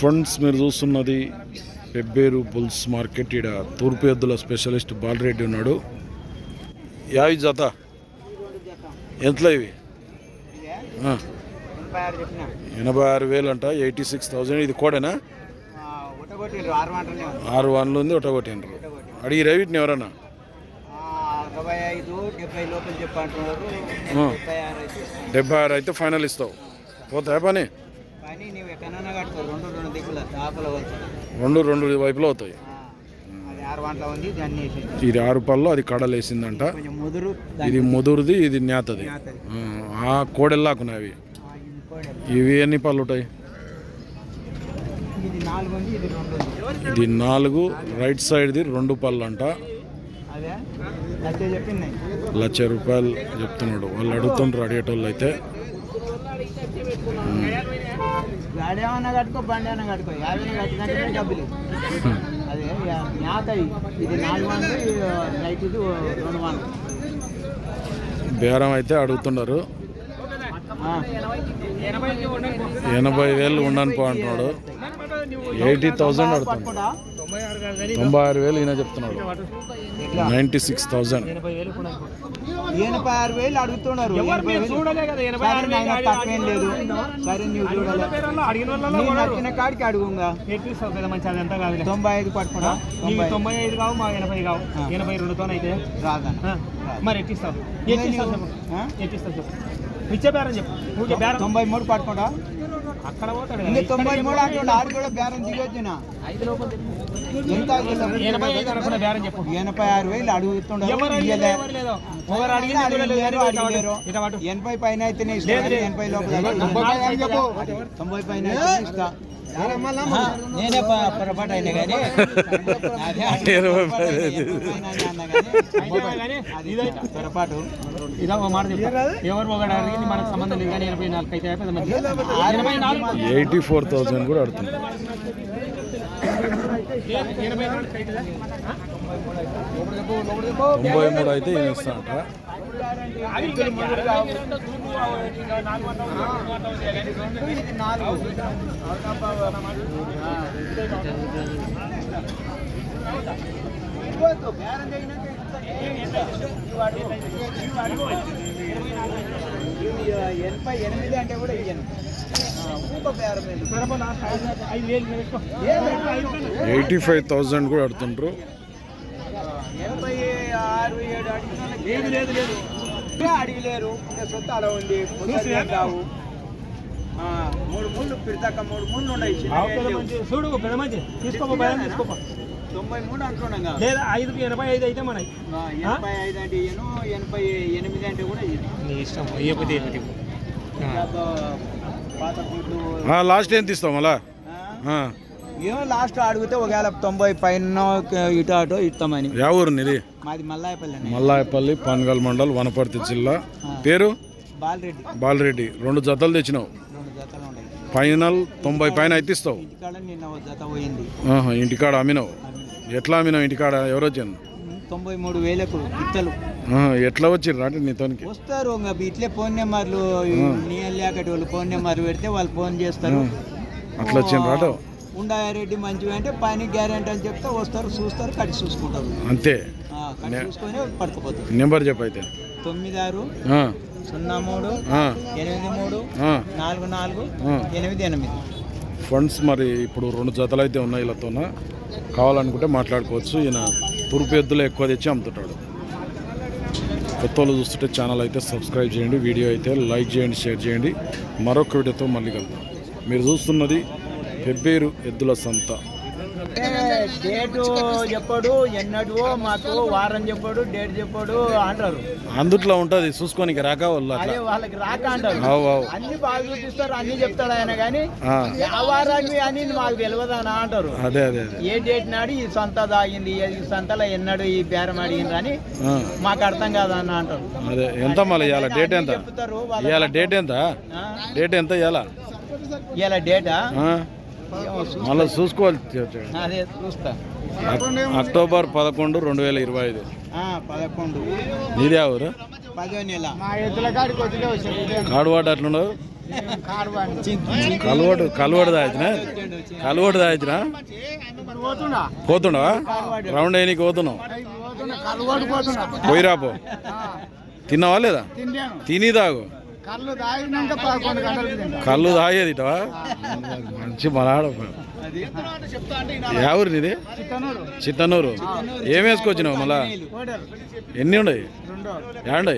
Friends మీరు చూస్తున్నది Pebbair bulls market ఈడ తూర్పు ఎద్దుల స్పెషలిస్ట్ బాలరెడ్డి ఉన్నాడు. యావి జత. ఎంతలో ఇవి? ఎనభై ఆరు వేలు అంట ఎయిటీ సిక్స్ థౌజండ్. ఇది కూడానా? ఒకటి ఆరు వన్లు ఉంది ఒకటి ఒకటి అడిగి వీటిని ఎవరన్నా? ఆరు అయితే డెబ్బై ఆరు అయితే ఫైనల్ ఇస్తావు. పోతాయా పని? రెండు రెండు వైపులో అవుతాయి. ఇది ఆరు పళ్ళు అది కడలు వేసిందంట. కొంచెం ముదురు ఇది ముదురుది ఇది నేతది. ఆ, కోడెల్లాకున్నాయి అవి. ఇవి ఎన్ని పళ్ళు ఉంటాయి? ఇది నాలుగు రైట్ సైడ్ది రెండు పళ్ళు అంట లక్ష రూపాయలు చెప్తున్నాడు. వాళ్ళు అడుగుతుండ్రు అడిగేటోళ్ళు అయితే. గాడి ఏమన్నా కట్టుకో బండి ఏమన్నా కట్టుకో యాభై కట్టినట్టే డబ్బులు అదే మేత ఇది. నాలుగు వందలు ఇది రెండు వందలు బేరం అయితే అడుగుతున్నారు. ఎనభై వేలు ఉండను పో అంటున్నాడు ఎయిటీ థౌజండ్ అడుగుతున్నాడు? తొంభై ఆరు వేలు ఈయన చెప్తున్నాడు? Ninety six thousand. ఎనభై ఆరు వేలు అడుగుతున్నారు తక్కువేం లేదు. సరే నువ్వు చూడలే? నీ నచ్చిన కాడికి అడుగుంగా. తొంభై ఐదు పట్టుకున్నా తొంభై ఐదు. కావు మా ఎనభై కావు. ఎనభై రెండుతో అయితే రాదన్న మరి ఎట్టిస్తావు ఎట్టిస్తావు చెప్పు. ఆ? ఎట్టిస్తావు చెప్పు. ఇచ్చే బేరం చెప్పు. నువ్వు బేరం. తొంభై మూడు పట్టుకుంటా. అక్కడ పోతాడు తొంభై మూడు అంటుండే ఆడు కూడా బేరం దిగొచ్చునా ఎనభై ఐదు అనుకున్న బేరం చెప్పు ఎనభై ఆరు వేలు అడుగుతుండే ఎవరు అడిగింది ఎవరు లేదు ఒకరు అడిగింది ఎవరు లేదు. అడిగారు, ఇటు అడిగారు. వాడు. ఇటు వాడు. ఎనభై పైన అయితేనే ఇస్తా. ఎనభై లోపల తొంభై పైన అయితే చెప్పు. తొంభై పైన అయితేనే ఇస్తా నేనే పొరపాటు అయినా కానీ పొరపాటు ఇదా మాట ఎవరు ఒకటి అడిగింది మనకు సంబంధం లేదు కానీ ఎనభై నాలుగు అయితే ఎనభై నాలుగు. ఎయిటీ ఫోర్ థౌజండ్ కూడా అవుతుందా? తొంభై మూడు అయితే ఏమి ఇస్తా అంట ఎనభై ఎనిమిది అంటే కూడా ఇయ్యను. ఎయిటీ ఫైవ్ థౌజండ్ కూడా అడిగలేరు సొత్తు అలా ఉంది మూడు ముళ్ళు పిడతాక మూడు ముళ్ళు ఉన్నాయి చూడు పెద్ద మంచి తీసుకోపో తీసుకోపో తొంభై మూడు అంటున్నాం కదా. లేదా ఐదుకి ఎనభై ఐదు అయితే మనకి ఆ, ఎనభై ఐదు అంటే ఇయ్యను ఎనభై ఎనిమిది అంటే కూడా నీ ఇష్టం పాత ఫుడ్లు లాస్ట్ ఎంత ఇస్తావు మళ్ళా? ఆ, ఏమో లాస్ట్ అడిగితే ఒకవేళ తొంభై పైన ఇటు అటు ఇస్తామని. ఊరు నీది? మాది మల్లాయపల్లి మల్లాయపల్లి పాన్గల్ మండల్ వనపర్తి జిల్లా. పేరు? బాలరెడ్డి. బాలరెడ్డి. రెండు జతలు తెచ్చినావు. ఫైనల్ తొంభై పైన అయితే ఇస్తావు. ఇంటికాడ అమ్మినావు. ఎట్లా అమ్మినావు ఇంటికాడ ఎవరు వచ్చాను తొంభై మూడు వేలకు ఇత్తలు ఎట్లా వచ్చిర్రు అంటే నీతోనికి వస్తారు ఇట్లే ఫోన్ నెంబర్లు లేకటి వాళ్ళు ఫోన్ నెంబర్ పెడితే వాళ్ళు ఫోన్ చేస్తారు. అట్లా వచ్చిండ్రు అటు? ఉండారెడ్డి మంచివి అంటే పని గ్యారెంటీ అని చెప్తే వస్తారు చూస్తారు కట్టి చూసుకుంటారు. అంతే. చూసుకొని పడుకుపోతారు. నెంబర్ చెప్పైతే తొమ్మిది ఆరు సున్నా మూడు ఎనిమిది మూడు. నాలుగు నాలుగు. ఎనిమిది ఎనిమిది. ఫండ్స్ మరి ఇప్పుడు రెండు జతలు అయితే ఉన్నాయి వీళ్ళతోన కావాలనుకుంటే మాట్లాడుకోవచ్చు. ఈయన తూర్పు ఎద్దులు ఎక్కువ తెచ్చి అమ్ముతుంటాడు. కొత్త వాళ్ళు చూస్తుంటే ఛానల్ అయితే సబ్స్క్రైబ్ చేయండి వీడియో అయితే లైక్ చేయండి షేర్ చేయండి. మరొక వీడియోతో మళ్ళీ కలుద్దాం. మీరు చూస్తున్నది పెబ్బేరు ఎద్దుల సంత. డేటు చెప్పడు ఎన్నడు మాకు వారం చెప్పడు డేట్ చెప్పడు అంటారు. అందుట్లో ఉంటుంది చూసుకోనికి రాక వాళ్ళు అదే వాళ్ళకి రాక అంటారు. అన్ని బాగా చూపిస్తారు అన్ని చెప్తాడు ఆయన కానీ ఆ, వ్యాపారాన్ని అని మాకు తెలియదు అని అంటారు. అదే అదే ఏ డేట్ నాడు ఈ సంత దాగింది ఈ సంతలో ఎన్నడు ఈ బేరం అడిగింది అని మాకు అర్థం కాదని అంటారు. అదే ఎంత మళ్ళీ ఇవాళ డేట్ ఎంత? ఇవాళ డేట్ ఎంత? డేట్ ఎంత ఇవాళ ఇలా డేటా? మళ్ళీ చూసుకోవాలి అదే చూస్తా. అక్- అక్టోబర్ పదకొండు రెండు వేల ఇరవై ఐదు. పదకొండు. నీదే ఊరు? పదో నెల కాడువాట అట్లుండవు కలవడు కలవడు దాచిన కలవడు దాచిన పోతుండవా రౌండ్ అయ్యనికి పోతున్నావు? పోయిరా పో తిన్నావా లేదా? తిని తాగు. కళ్ళు తాగేది ఇటవా? మంచి మలాడ. ఎవరు నీది? చిట్టనూరు ఏం వేసుకొచ్చినావు మళ్ళా? ఎన్ని ఉన్నాయి రెండో.